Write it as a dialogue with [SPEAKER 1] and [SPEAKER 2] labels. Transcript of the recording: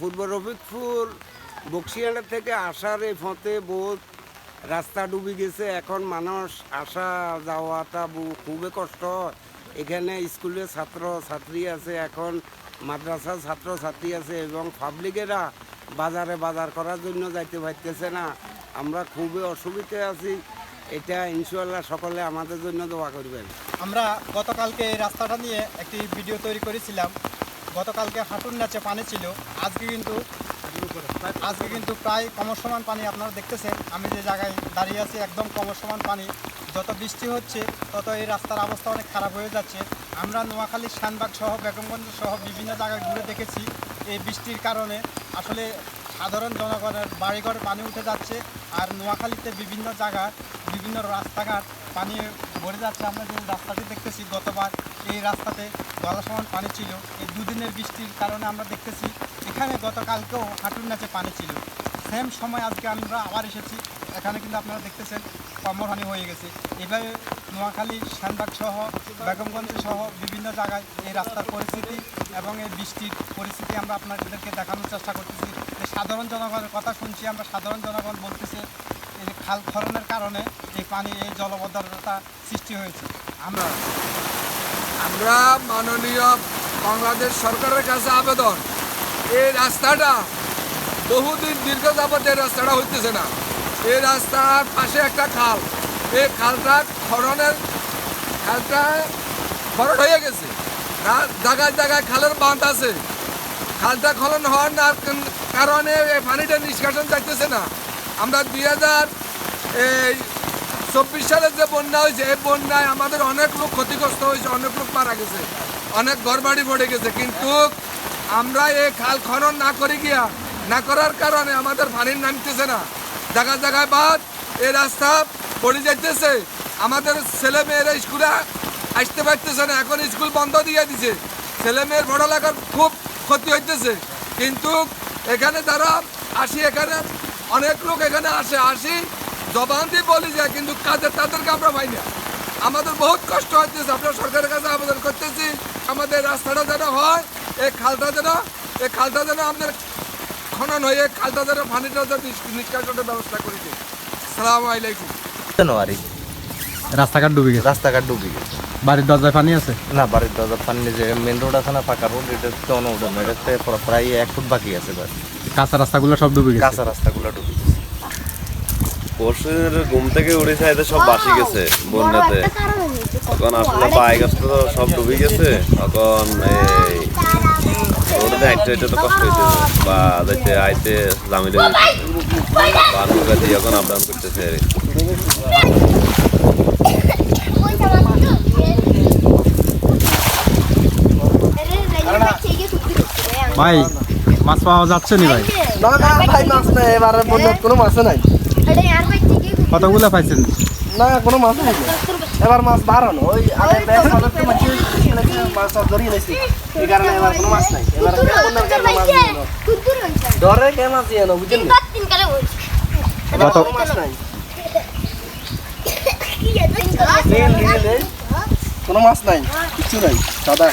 [SPEAKER 1] পূর্ব রফিকপুর বক্সিয়ানা থেকে আসার এই ফতে বহুত রাস্তা ডুবে গেছে। এখন মানুষ আসা যাওয়াটা খুবই কষ্ট। এখানে স্কুলে ছাত্র, ছাত্রী আছে, এখন মাদ্রাসার ছাত্র, ছাত্রী আছে এবং পাবলিকেরা বাজারে বাজার করার জন্য যাইতে পারতেছে না। আমরা খুবই অসুবিধে আছি। এটা ইনশাল্লাহ সকলে আমাদের জন্য দোয়া করবেন।
[SPEAKER 2] আমরা গতকালকে এই রাস্তাটা নিয়ে একটি ভিডিও তৈরি করেছিলাম। গতকালকে হাঁটুর নাচে পানি ছিল। আজকে কিন্তু আজকে কিন্তু প্রায় কমসমান পানি আপনারা দেখতেছেন। আমি যে জায়গায় দাঁড়িয়ে আছি, একদম কমসমান পানি। যত বৃষ্টি হচ্ছে, তত এই রাস্তার অবস্থা অনেক খারাপ হয়ে যাচ্ছে। আমরা নোয়াখালী, শানবাগ সহ, বেগমগঞ্জ সহ বিভিন্ন জায়গায় ঘুরে দেখেছি এই বৃষ্টির কারণে। আসলে সাধারণ জনগণের বাড়িঘর পানি উঠে যাচ্ছে। আর নোয়াখালীতে বিভিন্ন জায়গায় বিভিন্ন রাস্তাঘাট পানি ভরে যাচ্ছে। আমরা যে রাস্তাটি দেখতেছি, গতবার এই রাস্তাতে গলা সমান পানি ছিল। এই দুদিনের বৃষ্টির কারণে আমরা দেখতেছি, এখানে গতকালকেও হাঁটুর নাচে পানি ছিল। সেম সময় আজকে আমরা আবার এসেছি। এখানে কিন্তু আপনারা দেখতেছেন, কমরহানি হয়ে গেছে। এভাবে নোয়াখালী শানবাগ সহ, বেগমগঞ্জ সহ বিভিন্ন জায়গায় এই রাস্তার পরিস্থিতি এবং এই বৃষ্টির পরিস্থিতি আমরা আপনাদেরকে দেখানোর চেষ্টা করতেছি। সাধারণ জনগণের কথা শুনছি, আমরা সাধারণ জনগণ বলতেছে এই খাল খননের কারণে এই পানি, এই জলবদ্ধতা সৃষ্টি হয়েছে। আমরা
[SPEAKER 3] আমরা মাননীয় বাংলাদেশ সরকারের কাছে আবেদন, এই রাস্তাটা বহুদিন দীর্ঘ যাবত এই রাস্তাটা হইতেছে না। এই রাস্তার পাশে একটা খাল, এই খালটা খননের, খালটা খনন হয়ে গেছে। জায়গায় জায়গায় খালের বাঁধ আছে। খালটা খনন হওয়ার কারণে পানিটা নিষ্কাশন যাইতেছে না। আমরা দুই হাজার, এই, চব্বিশ সালের যে বন্যা হয়েছে, এই বন্যায় আমাদের অনেক লোক ক্ষতিগ্রস্ত হয়েছে, অনেক লোক মারা গেছে, অনেক ঘরবাড়ি পড়ে গেছে। কিন্তু আমরা এই খাল খনন না করে গিয়া, না করার কারণে আমাদের পানির নামতেছে না। জায়গায় জায়গায় বাদ এই রাস্তা পড়ে যাইতেছে। আমাদের ছেলে মেয়েরা স্কুলে আসতে পারতেছে না, এখন স্কুল বন্ধ দিয়ে দিছে। ছেলে মেয়ের পড়ালেখার খুব ক্ষতি হইতেছে। কিন্তু এখানে যারা আসি, এখানে অনেক লোক এখানে আসে আসি জবান দিয়ে বলি যায় কিন্তু কাজের তাদেরকে আমরা পাই না। আমাদের বহুত কষ্ট হচ্ছে আমরা সরকারের কাছে আবেদন করতেছি আমাদের রাস্তাটা যেন হয় এই খালটা যেন এই খালটা যেন আমাদের খনন হয়ে খালটা যেন পানিটা যেন নিষ্- নিষ্কাশনের ব্যবস্থা করেছে সালাম আলাইকুম।
[SPEAKER 4] জানুয়ারি
[SPEAKER 2] রাস্তাঘাট ডুবে গেছে।
[SPEAKER 4] রাস্তাঘাট ডুবে গেছে।
[SPEAKER 2] বাড়ির দরজায় পানি আছে?
[SPEAKER 4] না বাড়ির দরজা পানি যে মেন রোড আছে না পাকা রোড এটা তো অনুদান এটাতে প্র- প্রায় এক ফুট বাকি আছে বাড়ি।
[SPEAKER 2] কাঁচা রাস্তাগুলো সব ডুবে গেছে।
[SPEAKER 4] কাঁচা রাস্তাগুলো ডুবে গেছে।
[SPEAKER 5] পরশুর ঘুম থেকে উঠেছে এদের সব বাসি গেছে বন্যাতে। তখন আসলে পায়ে গাছ তো সব ডুবে গেছে তখন এই রোডে হাইটে হাইটে তো কষ্ট হইতেছে। বা যাইতে আইতে জামিলে বা নৌকা দিয়ে এখন আপ ডাউন করতেছে আর
[SPEAKER 2] ভাই মাছ পাওয়া যাচ্ছে নি ভাই?
[SPEAKER 6] না না ভাই মাছ নাই এবার বন্যার কোনো মাছ নাই।
[SPEAKER 2] কতগুলো পাইছেন?
[SPEAKER 6] না কোনো মাছ নাই। এবার মাছ বাড়ানো ওই আগে ব্যাস আমাদের তো মাছ মাছ ধরিয়ে নিয়েছি এই কারণে এবার কোনো মাছ নাই। এবার বন্যার কারণে মাছ। ডরে কে মাছ দিয়ে নাও বুঝলেন
[SPEAKER 2] কত-
[SPEAKER 6] মাছ নাই। নে, নে, নে। কোনো মাছ নাই কিছু নাই দাদা